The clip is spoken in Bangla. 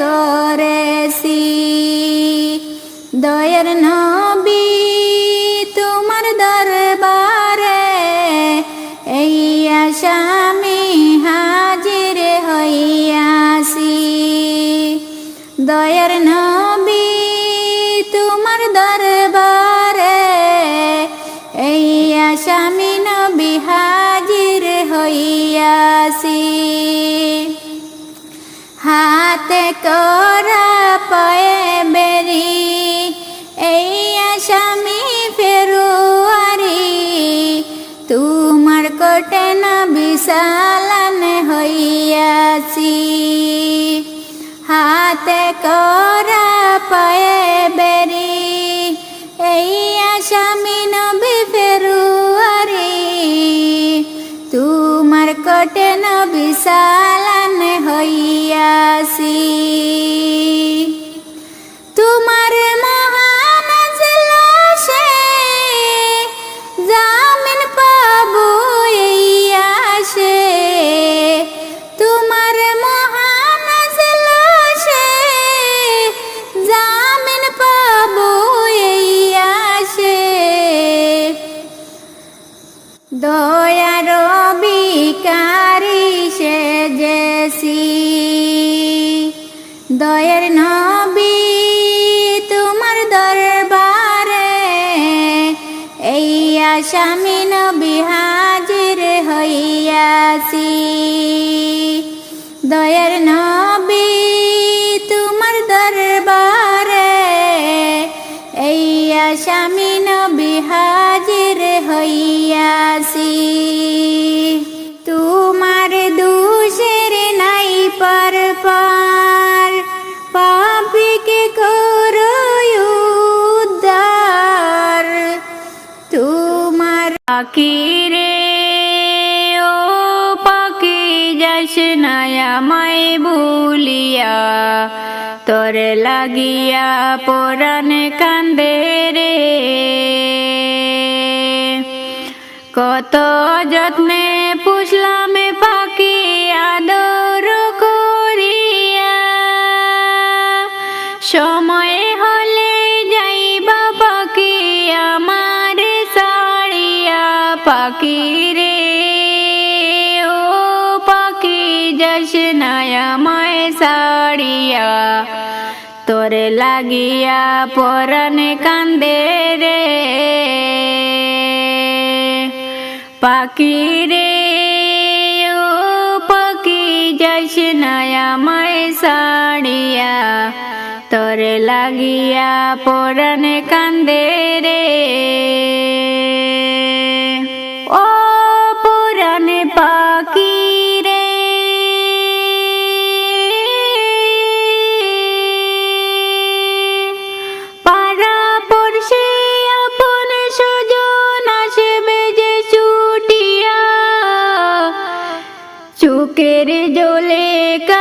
করেছি দয়ের নবী, তোমার দরবারে এই আসামি হাজির হইয়াছি। দয়ের নবী, তোমার দরবারে এই আসামি নবী হাজির হইয়াছি। হাতে করা পায়ে বেরি। এই আসামি ফেরুয়ারি, তোমার কোটে না বিশালান হইয়াছি। হাতে করা পায়ে বেরি। এই আসামি নবী ফেরুয়ারি, তোমার কোটে নবী সালান হইয়াছি তোমার মহান জলাশে জামিন পাবো এই আসে তোমার মহান জলাশে জামিন পাবো এই আসে দয়ার নবী তোমার দরবারে এই আসামি নবী হাজির হইয়াছি। দয়ার তোমার পাখিরে ও পাখি যাস নায়া মাই ভুলিয়া। তোর লাগিয়া পরাণ কান্দে রে। কত যত্নে পুষলাম পাখি আদর করিয়া। সময় যাস নায়া মায় সাড়িয়া তোর লাগিয়া পরন কান্দে রে। পাখি রে ও পাখি যাস নায়া মায় সাড়িয়া তোর লাগিয়া পরন কান্দে রে। que